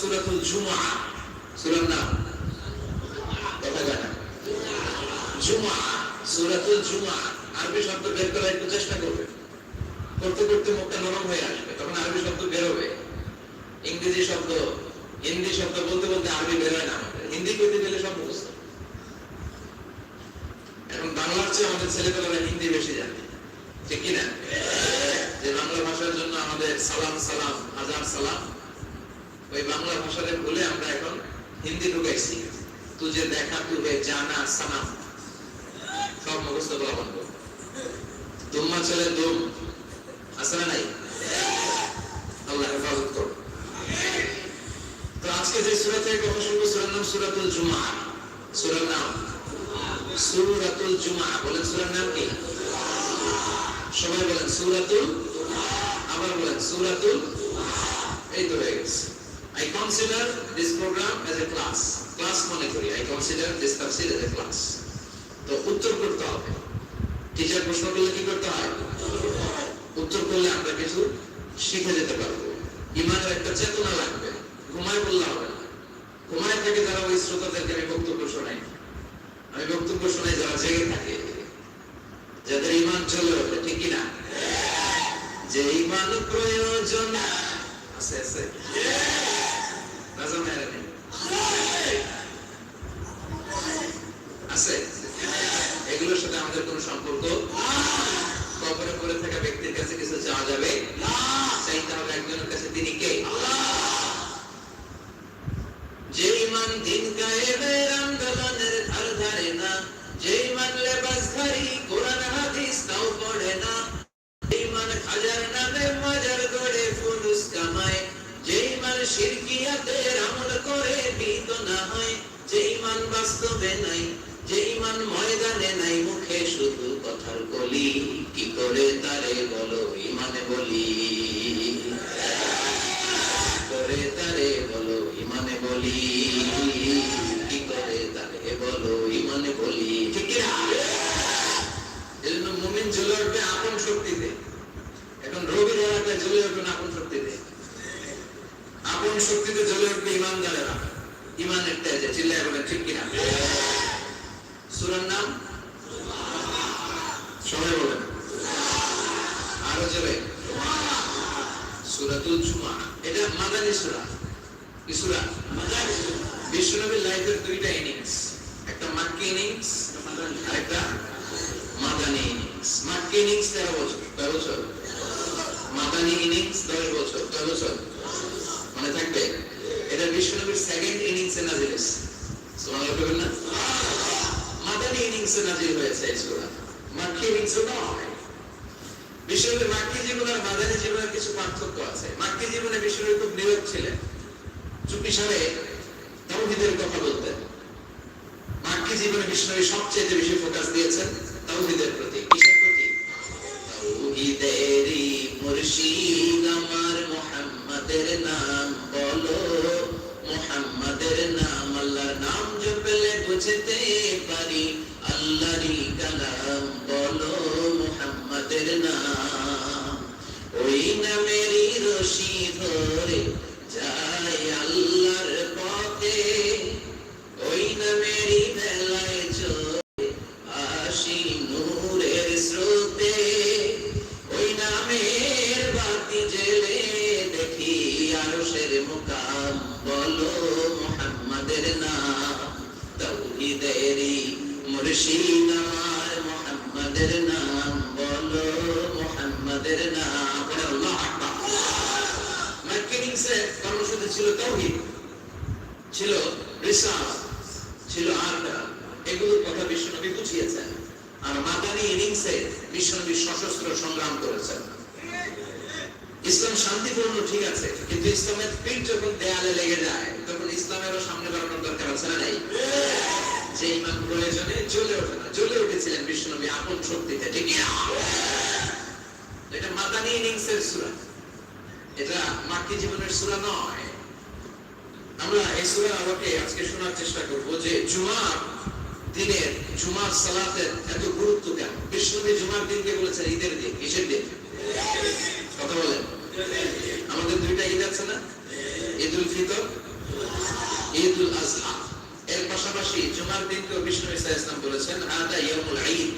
সুরাতুল জুমআ সূরার নাম? জুমআ সূরাতুল জুমআ আরবি শব্দ বের করার একটু চেষ্টা করবে। করতে করতে মুখটা নরম হয়ে আসবে, তখন আরবি শব্দ বের হবে ইংরেজি শব্দ, হিন্দি শব্দ বলতে বলতে আরবি বের হয় না হিন্দি কইতে গেলে সব মুখস্থ। এখন বাংলার চেয়ে আমাদের ছেলেপেলেরা হিন্দি বেশি জানে। ঠিক কিনা? যে বাংলা ভাষার জন্য আমাদের সালাম সালাম, হাজার সালাম। ওই বাংলা ভাষাতে ভুলে আমরা এখন হিন্দি ঢুকাইছি। তুঝে দেখা তুহে জানা সালাম সব মুখস্থ করা বন্ধ। দুম্মা চলে দুম। আছে না নাই? আল্লাহ হেফাজত করো তো আজকে যে সূরা থেকে কথা শুনব সূরার নাম সূরাতুল জুমআ। সূরার নাম। সূরাতুল জুমআ। বলেন সূরার নাম কি? সবাই বলেন সূরাতুল, আবার বলেন সূরাতুল, এই তো হয়ে গেছে। I consider this program as a class. Class মনে করি. I consider this tafsir as a class. তো উত্তর করতে হবে টিচার প্রশ্ন করলে কি করতে হয় উত্তর করলে আমরা কিছু শিখে যেতে পারব ইমানের একটা চেতনা লাগবে ঘুমায় বললে হবে না ঘুমায় থেকে যারা ওই শ্রোতাদেরকে আমি বক্তব্য শোনাই, আমি বক্তব্য শোনাই যারা জেগে থাকে, যাদের ইমান চলে ওঠে, ঠিক কিনা যে ইমান প্রয়োজন আছে আছে আছে। এগুলোর সাথে আমাদের কোনো সম্পর্ক কবরে পড়ে থাকা ব্যক্তির কাছে কিছু চাওয়া যাবে? চাইতে হবে একজনের কাছে। তিনি কে? যে ইমান দিন কায়েমের আন্দোলনের ধার ধারে না, যে ইমান লেবাস ধারি, কোরআন হাদিস তাও পড়ে না। বাস্তবে নাই, যে ইমান ময়দানে নাই, মুখে শুধু কথার কলি। কি করে তারে বলো ইমানে বলি? করে তারে বলো ইমানে বলি? কি করে তারে বলো ইমানে বলি? ঠিক মুমিন জ্বলে উঠবে আপন শক্তিতে। এখন রবি ধরাটা জ্বলে উঠবে আপন শক্তিতে। আপন শক্তিতে জ্বলে উঠবে ইমানদারেরা। ইমানের তেজে চিল্লায় বলে, ঠিক কিনা? সুরার নাম? সবাই বলেন। আরও যাবে সুরাতুল জুমা। এটা মাদানী সুরা। কি সুরা? বিশ্বনবীর লাইফের দুইটা ইনিংস। একটা মাক্কি ইনিংস একটা মাদানী ইনিংস। মাক্কি ইনিংস তেরো বছর কয় বছর। মাদানী ইনিংস দশ বছর কয় বছর মনে থাকবে এটা বিশ্বনবীর সেকেন্ড ইনিংসে নাজিল হয়েছে সুবহানাল্লাহ বলবেন না মাদানী ইনিংসে নাজিল হয়েছে এই সূরা মাক্কি নয় বিশ্বনবীর মাক্কি জীবন আর মাদানী জীবনের কিছু পার্থক্য আছে মাক্কি জীবনে বিশ্বনবী খুব নীরব ছিলেন চুপি সারে তাওহীদের কথা বলতেন মাক্কি জীবনে বিশ্বনবী সবচেয়ে বেশি ফোকাস দিয়েছেন তাওহীদের প্রতি বুঝতে পারি। আল্লাহরই কালাম বলো মোহাম্মদের নাম। ওই নামেরই রশি ধরে সংগ্রাম করেছেন। শান্তিপূর্ণ ঠিক আছে। কিন্তু ইসলামের দেয়ালে লেগে যায় তখন ইসলামেরও সামনে বাড়ানোর দরকার আছে না নাই। যে ইমান প্রয়োজনে জ্বলে ওঠে না, জ্বলে উঠেছিলেন বিশ্বনবী আপন শক্তিতে, ঠিক এটা মাদানী ইনিংসের সূরা। এটা মাক্কি জীবনের সূরা নয়। আমরা এই সূরার আলোকে আজকে শোনার চেষ্টা করব যে জুমার দিনের, জুমার সালাতের এত গুরুত্ব কেন? বিশ্বনবী জুমার দিনকে বলেছেন ঈদের দিন, কিসের দিন? কথা বলেন। আমাদের দুইটা ঈদ আছে না? ঈদুল ফিতর, ঈদুল আজহা পাশাপাশি জুমার দিনকে বিষ্ণু ইসা ইসলাম বলেছেন হাদা ইয়ামুল ঈদ।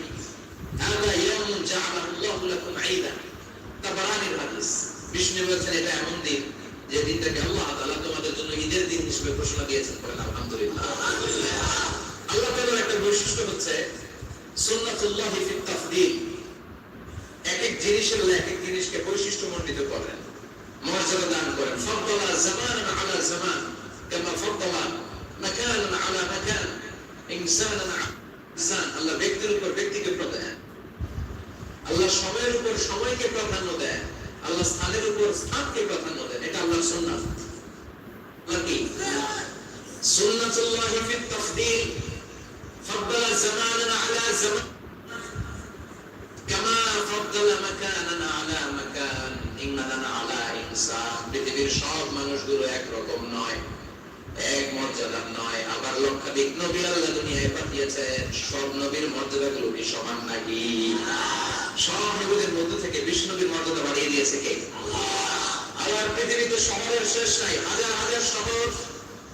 হাদা ইয়ামুন জাআলাহুল্লাহু লাকুম ঈদান তাবারানির হাদিস। বিষ্ণু বলেছেন, এটা এমন দিন যে দিনটাকে আল্লাহ তাআলা তোমাদের জন্য ঈদের দিন হিসেবে ঘোষণা দিয়েছেন বলেন, আলহামদুলিল্লাহ। আল্লাহ তাআলার একটা বৈশিষ্ট্য হচ্ছে সুন্নাতুল্লাহি ফিত তাফদীল। এক এক জিনিসের এক এক জিনিসকে বৈশিষ্ট্য মণ্ডিত করেন, মর্যাদা দান করেন। ফদ্দলা জামানান আলা জামান, কামা ফদ্দলা মাকানান আলা মাকান ইনসানান আলা ইনসান আল্লাহ ব্যক্তির উপর ব্যক্তিকে প্রাধান্য আল্লাহ সময়ের উপর সময়কে প্রাধান্য দেয় আল্লাহ স্থানের উপর স্থানকে প্রাধান্য দেন এটা আল্লাহর সুন্নাত আল্লাহ কি সুন্নাতুল্লাহি ফিত তাফদীল فضل زمانا على زمان كما فضل مكانا على مكان إنسانا على إنسان পৃথিবীর সব মানুষগুলো একরকম নয় এক মর্যাদার নয়, আবার লক্ষাধিক নবী আল্লাহ দুনিয়ায় পাঠিয়েছেন। সব নবীর মর্যাদাগুলো কি সমান নাকি? সব নবীদের মধ্যে থেকে বিষ্ণু নবীর মর্যাদা বাড়িয়ে দিয়েছে কে? পৃথিবীতে শহরের শেষ নাই, হাজার হাজার শহর,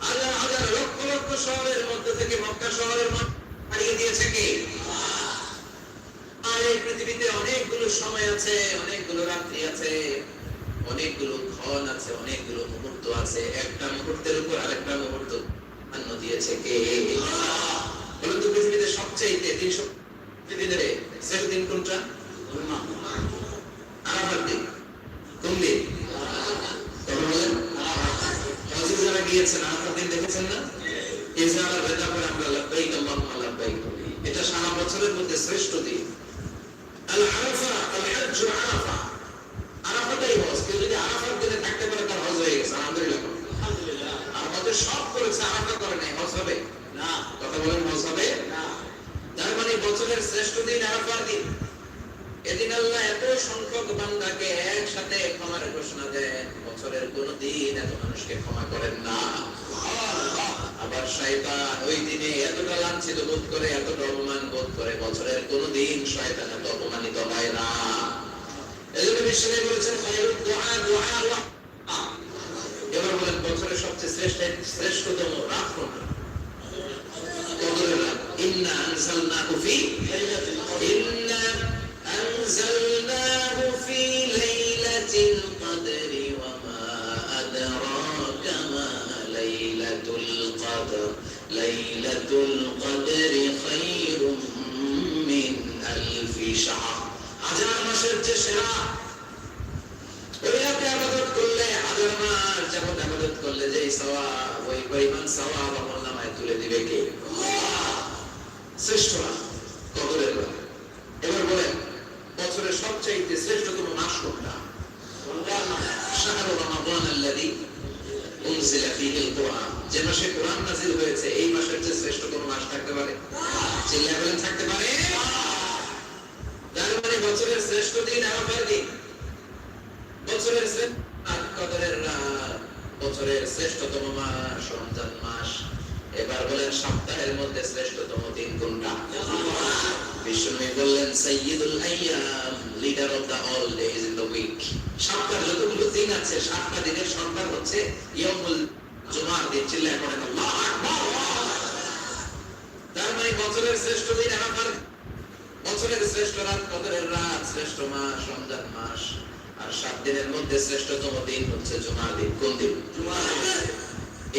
হাজার হাজার লক্ষ লক্ষ শহরের মধ্যে থেকে মক্কা শহরের বাড়িয়ে দিয়েছে কে? আর এই পৃথিবীতে অনেকগুলো সময় আছে, অনেকগুলো রাত্রি আছে, অনেকগুলো ক্ষণ আছে, অনেকগুলো মুহূর্ত আছে। একটা মুহূর্তের উপর আরেকটা অন্য দিয়েছে কে? বলুন তো পৃথিবীতে সবচাইতে তিনশো দিনের শ্রেষ্ঠ দিন কোনটা? আরাফার দিন। কোন দিন? তখন বলেন যারা গিয়েছেন বছরের শ্রেষ্ঠ দিন আরাফার দিন। এদিন আল্লাহ এত সংখ্যক বান্দাকে একসাথে ক্ষমার ঘোষণা দেন বছরের কোন দিন এত মানুষকে ক্ষমা করেন না। আবার শয়তান ওই দিনে এতটা লাঞ্ছিত বোধ করে, এতটা অপমান বোধ করে, বছরের কোন দিন শয়তান এত অপমানিত হয় না। এজন্য বলেছেন এবার বলেন, বছরের সবচেয়ে শ্রেষ্ঠ, শ্রেষ্ঠতম রাত ইন্না আনজালনাহু ফি ইন্না أنزلناه في ليلة القدر وما أدراك ما ليلة القدر ليلة القدر خير من ألف شهر হাজার মাসের যে সেরা ওই রাতে আবাদত করলে হাজার মাস যেমন আবাদত করলে যে সওয়াব ওই পরিমাণ সওয়াব আমল নামায় তুলে দিবে কে কোরআন নাযিল হয়েছে। এই মাসের চেয়ে শ্রেষ্ঠ কোন মাস থাকতে পারে? চিল্লায় বলেন থাকতে পারে? তার মানে বছরের শ্রেষ্ঠ দিন আরাফার দিন বছরের শ্রেষ্ঠ কদরের রাত বছরের শ্রেষ্ঠতম মাস, রমজান মাস। এবার বলেন সপ্তাহের মধ্যে শ্রেষ্ঠতম দিন কোনটা? বিষ্ণু বললেন, সাইয়্যিদুল আইয়াম leader of the all days in the week সপ্তাহের যতগুলো দিন আছে, সাতটা দিনের সর্দার হচ্ছে ইয়ামুল মানে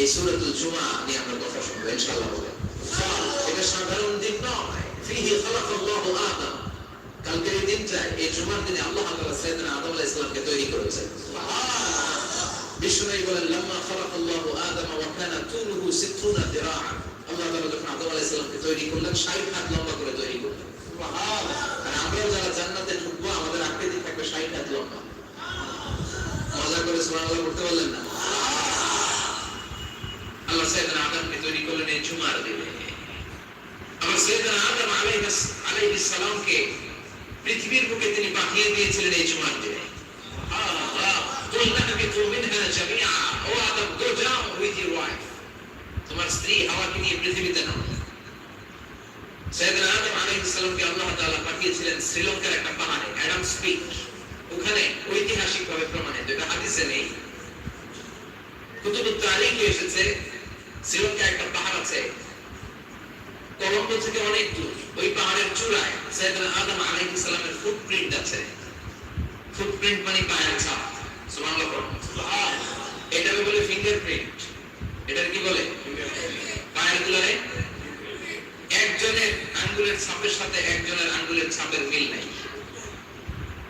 এই সূরাতুল জুমা নিয়ে আমরা কথা শুনব, ইনশাআল্লাহ সাধারণ দিন নয়। ফিহি জুমার দিনে আল্লাহ তাআলা সাইয়েদনা আদম তৈরি করেছেন। বিষ্ণু বলেন, লাম্মা খালাকাল্লাহু আদম ওয়া কানা তুলুহু 60 দিরাআন। আল্লাহ তাআলা যখন আদম আলাইহিস সালামকে তৈরি করলেন 60 হাত লম্বা করে তৈরি করলেন। আর আমরাও যারা জান্নাতে ঢুকবো, আমাদের আকৃতি থাকবে 60 হাত লম্বা। মজা করে সুবহানাল্লাহ করতে পারলেন না? আল্লাহ সাইয়েদনা আদমকে তৈরি করলেন এই জুমার দিনে। আদম আলাইহিস আলাইহিস সালামকে পৃথিবীর বুকে তিনি পাঠিয়ে দিয়েছিলেন এই জুমার দিনে। তোমার স্ত্রী হাওয়াকে নিয়ে পৃথিবীতে নাও সৈয়দনা আদম আলাইহিস সালামকে আল্লাহ তাআলা পাঠিয়েছিলেন শ্রীলঙ্কার একটা পাহাড়ে অ্যাডামস পিক ওখানে ঐতিহাসিকভাবে প্রমাণিত এটা হাদিসে নেই কুতুবুত তারিখ এসেছে শ্রীলঙ্কা একটা পাহাড় আছে কলম্বো থেকে অনেক দূর ওই পাহাড়ের চূড়ায় সৈয়দনা আদম আলাইহিস সালামের ফুটপ্রিন্ট আছে ফুটপ্রিন্ট মানে পায়ের ছাপ। এটাকে বলে ফিঙ্গারপ্রিন্ট এটার কি বলে পায়ের গুলারে একজনের আঙ্গুলের ছাপের সাথে একজনের আঙ্গুলের ছাপের মিল নাই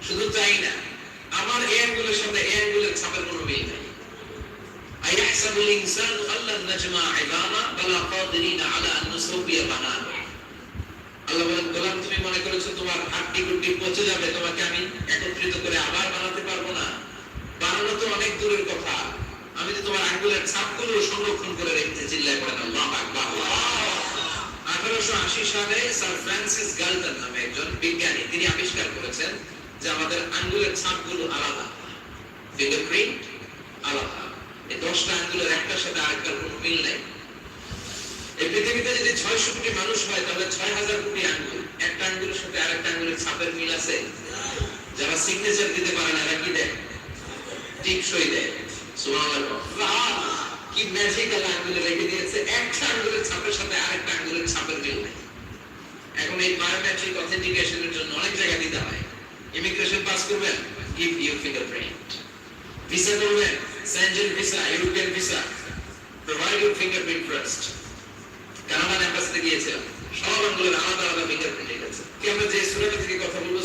শুধু তাই না আমার এই আঙ্গুলের সাথে এই আঙ্গুলের ছাপের কোনো মিল নাই أيحسب الإنسان أن لن نجمع عظامه بلى قادرين على أن نسوي بنانه আল্লাহ বলেন গোলাম তুমি মনে করেছো তোমার হাড্ডি গুড্ডি পচে যাবে তোমাকে আমি একত্রিত করে আবার বানাতে পারবো না বানানো তো অনেক দূরের কথা। আমি তো তোমার আঙ্গুলের ছাপগুলো সংরক্ষণ করে রেখেছি, চিল্লায় পড়েন আল্লাহ আকবার। আঠারোশো আশি সালে স্যার ফ্রান্সিস গাল্টন নামে একজন বিজ্ঞানী, তিনি আবিষ্কার করেছেন যে আমাদের আঙ্গুলের ছাপগুলো আলাদা। ফিঙ্গারপ্রিন্ট আলাদা। এই দশটা আঙ্গুলের একটার সাথে আরেকটার কোনো মিল নাই। এই পৃথিবীতে যদি ছয়শো কোটি মানুষ হয়, তাহলে ছয় হাজার কোটি আঙ্গুল। একটা আঙ্গুলের সাথে আরেকটা আঙ্গুলের ছাপের মিল আছে? যারা সিগনেচার দিতে পারে না, এরা কি দেয়? টিকসই দেয়। কি ম্যাজিক্যাল আঙ্গুলে রেখে দিয়েছে। একটা আঙ্গুলের ছাপের সাথে আরেকটা আঙ্গুলের ছাপের মিল নেই। এখন এই বায়োমেট্রিক অথেন্টিকেশনের জন্য অনেক জায়গা দিতে হয়। ইমিগ্রেশন পাস করবেন? গিভ ফিঙ্গারপ্রিন্ট ভিসা করবেন? Visa European visa provide your fingerprint first কানাডার এম্বাসিতে গিয়েছিলাম। সব আঙ্গুলের আলাদা আলাদা ফিঙ্গারপ্রিন্ট রেখেছে কি আমরা যে থেকে কথা বলব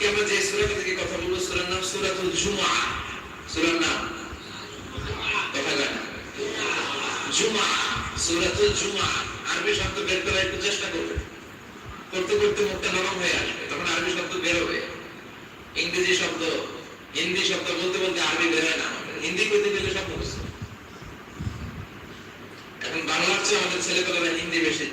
নেবলাইলা কি আমরা যে সুরাটা থেকে কথা বলব, সুরার নাম সুরাতুল জুমআ। সুরার নাম? কয় না জুমআ, সুরাতুল জুমআ। আরবি শব্দ বের করার একটু চেষ্টা করবে। করতে করতে মুখটা নরম হয়ে আসবে, তখন আরবি শব্দ বের হবে। ইংরেজি শব্দ, হিন্দি শব্দ বলতে বলতে আরবি বের হয় না হিন্দি কইতে গেলে সব মুখস্থ। এখন বাংলার চেয়ে আমাদের ছেলেপেলেরা হিন্দি বেশি।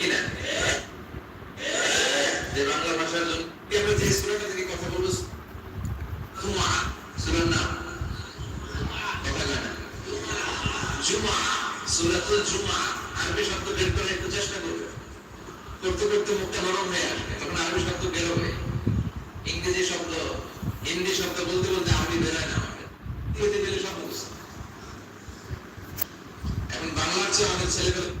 ঠিক কি না যে বাংলা ভাষার জন্য কি আমরা যে সূরাটা থেকে কথা বলব জুমআ সূরার নাম কথা কয় না জুমআ সূরাতুল জুমআ আরবি শব্দ বের করার একটু চেষ্টা করবে করতে করতে মুখটা নরম হয়ে আসবে তখন আরবি শব্দ বের হবে ইংরেজি শব্দ হিন্দি শব্দ বলতে বলতে আরবি বের হয় না আমাদের বলতে গেলে সব মুখস্থ এখন বাংলার চেয়ে আমাদের ছেলেপেলে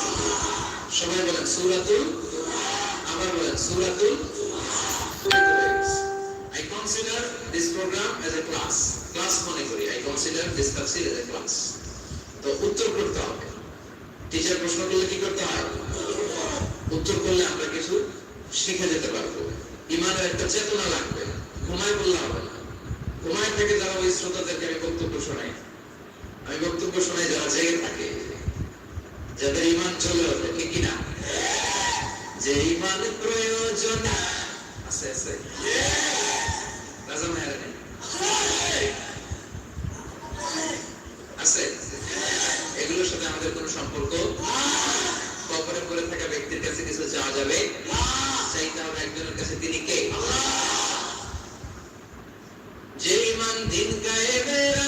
সবাই বলেন, সূরাতুল আবার বলেন, সূরাতুল I consider this program as a class. Class মনে করি, I consider this tafsir as a class. তো উত্তর করতে হবে। টিচার প্রশ্ন করলে কি করতে হয়? উত্তর করলে আমরা কিছু শিখে যেতে পারব। ইমানের একটা চেতনা লাগবে। ঘুমায় বললে হবে না। ঘুমায় থেকে যারা ওই শ্রোতাদেরকে আমি বক্তব্য শোনাই, আমি বক্তব্য শোনাই যারা জেগে থাকে যাদের ইমান ওঠে, ঠিক কিনা? যে ইমান প্রয়োজন আছে আছে। আছে। এগুলোর সাথে আমাদের কোনো সম্পর্ক? কবরে পড়ে থাকা ব্যক্তির কাছে কিছু চাওয়া যাবে? চাইতে হবে একজনের কাছে, তিনি কে? যে ইমান দিন কায়েমের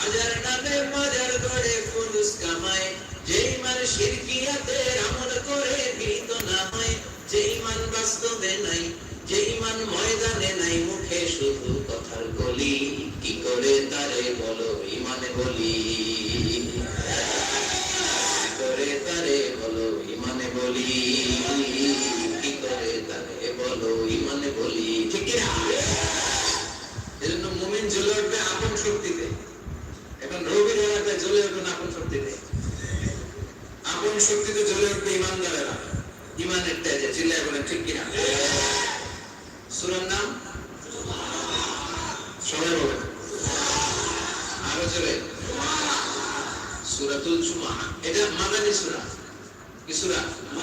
খাজার নামে মাজার গড়ে ফুলুস কামায়, যেই মান শিরকিয়াতের আমল করে গৃহীত না হয়, যেই মান বাস্তবে নাই, যেই মান ময়দানে নাই, মুখে শুধু কথার গলি, কি করে তারে বলো, ইমানে বলি?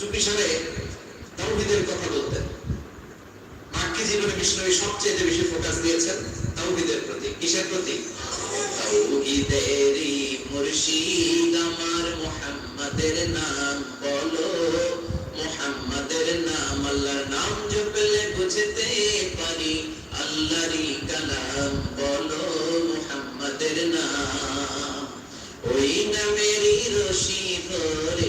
চুপি সারে তাওহীদের কথা বলতেন। মাক্কি জীবনে বিষ্ণবী সবচেয়ে বেশি ফোকাস দিয়েছেন তাওহীদের প্রতি। কিসের প্রতি? তাওহীদেরই মুর্শিদ আমার মুহাম্মাদের নাম বলো। মুহাম্মাদের নাম আল্লাহর নাম জপলে বুঝতে পারি। আল্লাহরই কালাম বলো মুহাম্মাদের নাম। ওই নামেরই রশি ধরে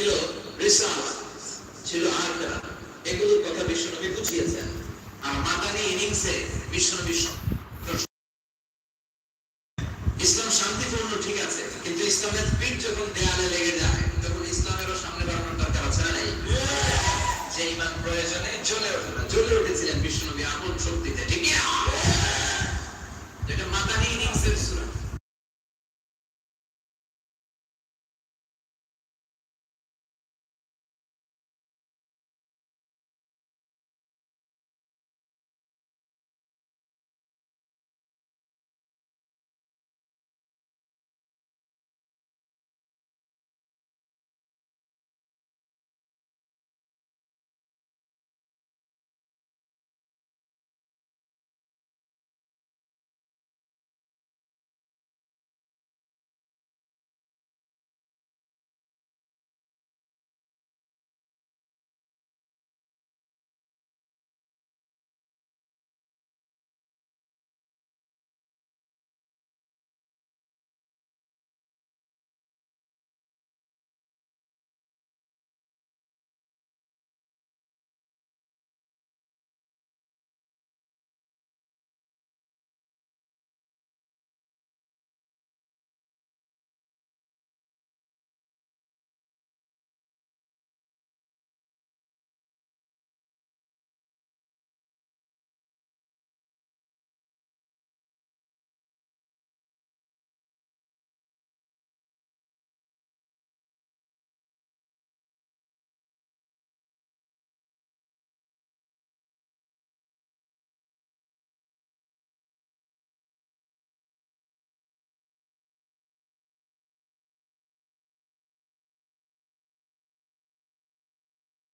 ছিল ছিল আড্ডা এগুলোর কথা বিশ্বনবী বুঝিয়েছেন। আর মাদানি ইনিংসে বিশ্বনবী ইসলাম শান্তিপূর্ণ ঠিক আছে, কিন্তু ইসলামের পিঠ যখন দেয়ালে লেগে যায়, তখন ইসলামেরও সামনে বাড়ানোর দরকার আছে না নেই? যে ইমান প্রয়োজনে জ্বলে ওঠে না। জ্বলে উঠেছিলেন বিশ্বনবী আপন শক্তিতে। ঠিক যেটা মাদানি ইনিংসের সুরা।